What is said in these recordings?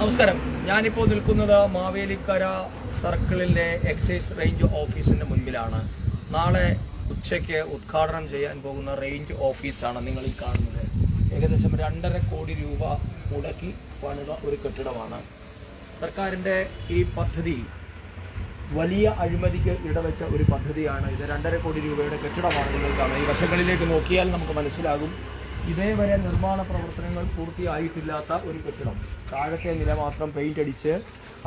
നമസ്കാരം. ഞാനിപ്പോൾ നിൽക്കുന്നത് മാവേലിക്കര സർക്കിളിലെ എക്സൈസ് റേഞ്ച് ഓഫീസിന്റെ മുൻപിലാണ്. നാളെ ഉച്ചയ്ക്ക് ഉദ്ഘാടനം ചെയ്യാൻ പോകുന്ന റേഞ്ച് ഓഫീസാണ് നിങ്ങൾ ഈ കാണുന്നത്. ഏകദേശം രണ്ടര കോടി രൂപ മുടക്കി പണിത ഒരു കെട്ടിടമാണ്. സർക്കാരിന്റെ ഈ പദ്ധതി വലിയ അഴിമതിക്ക് ഇടവെച്ച ഒരു പദ്ധതിയാണ്. ഇത് രണ്ടര കോടി രൂപയുടെ കെട്ടിടമാണ്. നിങ്ങൾ കാണുന്നത് ഈ വശങ്ങളിലേക്ക് നോക്കിയാൽ നമുക്ക് മനസ്സിലാകും. ഇതേവരെ നിർമ്മാണ പ്രവർത്തനങ്ങൾ പൂർത്തിയായിട്ടില്ലാത്ത ഒരു കെട്ടിടം. താഴത്തെ നില മാത്രം പെയിന്റ് അടിച്ച്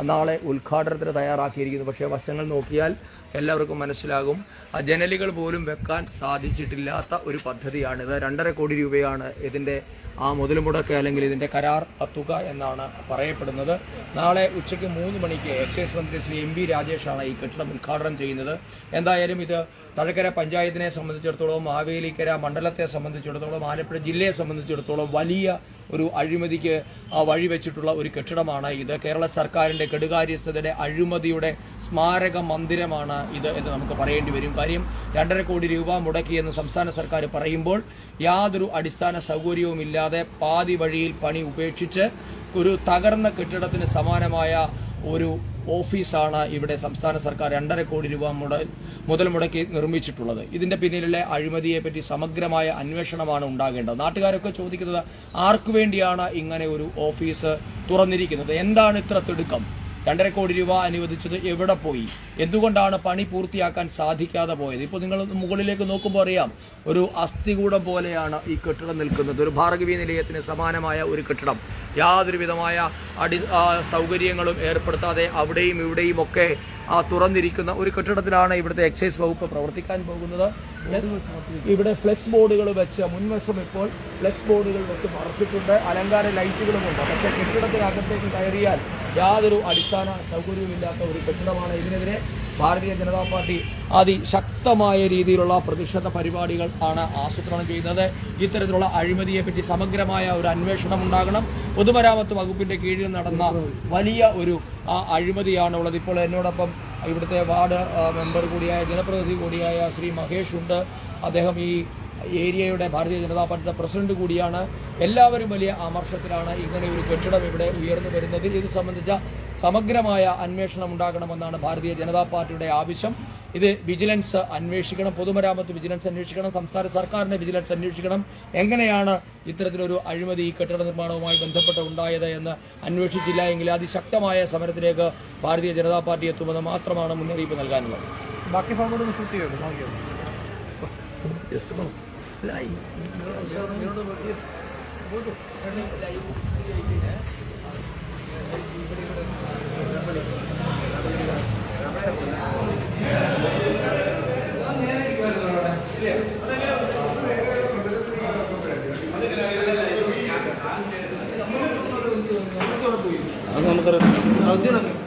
നാളെ ഉദ്ഘാടനത്തിന് തയ്യാറാക്കിയിരിക്കുന്നു. പക്ഷേ വശങ്ങൾ നോക്കിയാൽ എല്ലാവർക്കും മനസ്സിലാകും. ആ ജനലുകൾ പോലും വെക്കാൻ സാധിച്ചിട്ടില്ലാത്ത ഒരു പദ്ധതിയാണിത് രണ്ടര കോടി രൂപയാണ് ഇതിന്റെ ആ മുതൽ മുടക്ക് അല്ലെങ്കിൽ ഇതിന്റെ കരാർ തുക എന്നാണ് പറയപ്പെടുന്നത്. നാളെ ഉച്ചയ്ക്ക് മൂന്ന് മണിക്ക് എക്സൈസ് മന്ത്രി ശ്രീ എം ബി രാജേഷാണ് ഈ കെട്ടിടം ഉദ്ഘാടനം ചെയ്യുന്നത്. എന്തായാലും ഇത് തഴക്കര പഞ്ചായത്തിനെ സംബന്ധിച്ചിടത്തോളം മാവേലിക്കര മണ്ഡലത്തെ സംബന്ധിച്ചിടത്തോളം ആലപ്പുഴ ജില്ലയെ സംബന്ധിച്ചിടത്തോളം വലിയ ഒരു അഴിമതിക്ക് വഴിവെച്ചിട്ടുള്ള ഒരു കെട്ടിടമാണ് ഇത്. കേരള സർക്കാരിന്റെ കെടുകാര്യസ്ഥതയുടെ അഴിമതിയുടെ സ്മാരക മന്ദിരമാണ് ഇത് എന്ന് നമുക്ക് പറയേണ്ടി വരും. കാര്യം രണ്ടര കോടി രൂപ മുടക്കിയെന്ന് സംസ്ഥാന സർക്കാർ പറയുമ്പോൾ യാതൊരു അടിസ്ഥാന സൗകര്യവുമില്ലാതെ പാതി വഴിയിൽ പണി ഉപേക്ഷിച്ച് ഒരു തകർന്ന കെട്ടിടത്തിന് സമാനമായ ഒരു ഓഫീസാണ് ഇവിടെ സംസ്ഥാന സർക്കാർ രണ്ടര കോടി രൂപ മുട മുതൽ മുടക്കി നിർമ്മിച്ചിട്ടുള്ളത്. ഇതിന്റെ പിന്നിലെ അഴിമതിയെ പറ്റി സമഗ്രമായ അന്വേഷണമാണ് ഉണ്ടാകേണ്ടത്. നാട്ടുകാരൊക്കെ ചോദിക്കുന്നത് ആർക്കു വേണ്ടിയാണ് ഇങ്ങനെ ഒരു ഓഫീസ് തുറന്നിരിക്കുന്നത്? എന്താണ് ഇത്ര തിടുക്കം? രണ്ടര കോടി രൂപ അനുവദിച്ചത് എവിടെ പോയി? എന്തുകൊണ്ടാണ് പണി പൂർത്തിയാക്കാൻ സാധിക്കാതെ പോയത്? ഇപ്പോൾ നിങ്ങൾ മുകളിലേക്ക് നോക്കുമ്പോൾ അറിയാം ഒരു അസ്ഥികൂടം പോലെയാണ് ഈ കെട്ടിടം നിൽക്കുന്നത്. ഒരു ഭാർഗവീ നിലയത്തിന് സമാനമായ ഒരു കെട്ടിടം. യാതൊരു വിധമായ അടി സൗകര്യങ്ങളും ഏർപ്പെടുത്താതെ അവിടെയും ഇവിടെയും ഒക്കെ തുറന്നിരിക്കുന്ന ഒരു കെട്ടിടത്തിലാണ് ഇവിടുത്തെ എക്സൈസ് വകുപ്പ് പ്രവർത്തിക്കാൻ പോകുന്നത്. ഇവിടെ ഫ്ലെക്സ് ബോർഡുകൾ വെച്ച് മുൻവശം ഇപ്പോൾ ഫ്ലെക്സ് ബോർഡുകൾ വെച്ച് മറച്ചിട്ടുണ്ട്. അലങ്കാര ലൈറ്റുകളുമുണ്ട് പക്ഷേ കെട്ടിടത്തിനകത്തേക്ക് കയറിയാൽ യാതൊരു അടിസ്ഥാന സൗകര്യവുമില്ലാത്ത ഒരു കെട്ടിടമാണ് ഇതിനെതിരെ ഭാരതീയ ജനതാ പാർട്ടി അതിശക്തമായ രീതിയിലുള്ള പ്രതിഷേധ പരിപാടികൾ ആണ് ആസൂത്രണം ചെയ്യുന്നത്. ഇത്തരത്തിലുള്ള അഴിമതിയെ പറ്റി സമഗ്രമായ ഒരു അന്വേഷണം ഉണ്ടാകണം. പൊതുമരാമത്ത് വകുപ്പിന്റെ കീഴിൽ നടന്ന വലിയ ഒരു ആ, അഴിമതിയാണ് ഉള്ളത് ഇപ്പോൾ എന്നോടൊപ്പം ഇവിടുത്തെ വാർഡ് മെമ്പർ കൂടിയായ ജനപ്രതിനിധി കൂടിയായ ശ്രീ മഹേഷ് ഉണ്ട്. അദ്ദേഹം ഈ ഏരിയയുടെ ഭാരതീയ ജനതാ പാർട്ടിയുടെ പ്രസിഡന്റ് കൂടിയാണ്. എല്ലാവരും വലിയ ആമർശത്തിലാണ് ഇങ്ങനെ ഒരു കെട്ടിടം ഇവിടെ ഉയർന്നു വരുന്നത്. ഇത് സംബന്ധിച്ച സമഗ്രമായ അന്വേഷണം ഉണ്ടാകണമെന്നാണ് ഭാരതീയ ജനതാ പാർട്ടിയുടെ ആവശ്യം. ഇത് വിജിലൻസ് അന്വേഷിക്കണം പൊതുമരാമത്ത് വിജിലൻസ് അന്വേഷിക്കണം സംസ്ഥാന സർക്കാരിനെ വിജിലൻസ് അന്വേഷിക്കണം. എങ്ങനെയാണ് ഇത്തരത്തിലൊരു അഴിമതി ഈ കെട്ടിട നിർമ്മാണവുമായി ബന്ധപ്പെട്ട് ഉണ്ടായത് എന്ന് അന്വേഷിച്ചില്ല എങ്കിൽ അതിശക്തമായ സമരത്തിലേക്ക് ഭാരതീയ ജനതാ പാർട്ടി എത്തുമെന്ന് മാത്രമാണ് മുന്നറിയിപ്പ് നൽകാനുള്ളത്. ബാക്കി ഇവിടെ अगर हम करो अगर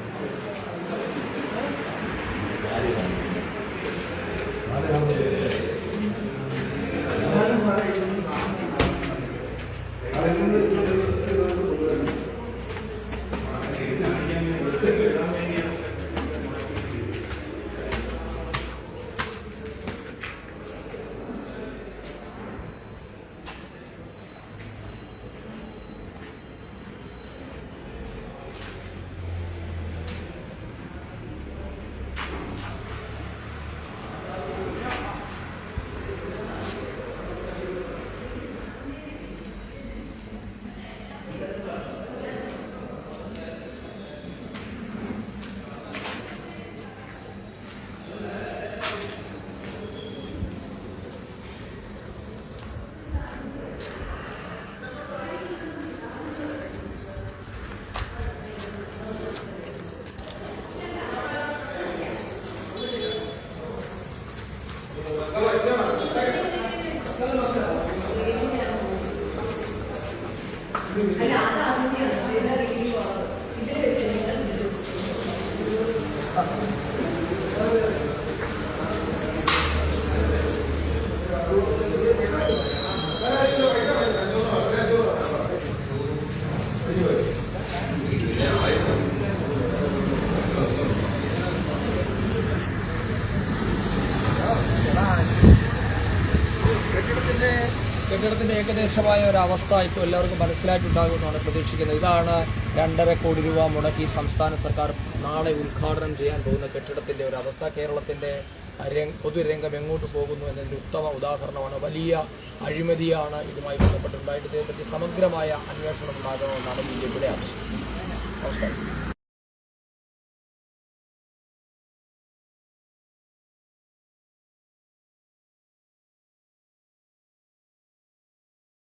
哎呀，那肯定。ഏകദേശമായ ഒരു അവസ്ഥ ഇപ്പോൾ എല്ലാവർക്കും മനസ്സിലായിട്ടുണ്ടാകുമെന്നാണ് പ്രതീക്ഷിക്കുന്നത്. ഇതാണ് രണ്ടര കോടി രൂപ മുടക്കി സംസ്ഥാന സർക്കാർ നാളെ ഉദ്ഘാടനം ചെയ്യാൻ പോകുന്ന കെട്ടിടത്തിന്റെ ഒരു അവസ്ഥ കേരളത്തിന്റെ രംഗ പൊതുരംഗം എങ്ങോട്ട് പോകുന്നു എന്നതിന്റെ ഉത്തമ ഉദാഹരണമാണ്. വലിയ അഴിമതിയാണ് ഇതുമായി ബന്ധപ്പെട്ടുണ്ടായിട്ട് ഇതേപ്പറ്റി സമഗ്രമായ അന്വേഷണം ഉണ്ടാകണമെന്നാണ് ബി ജെ പിയുടെ ആവശ്യം. നമസ്കാരം.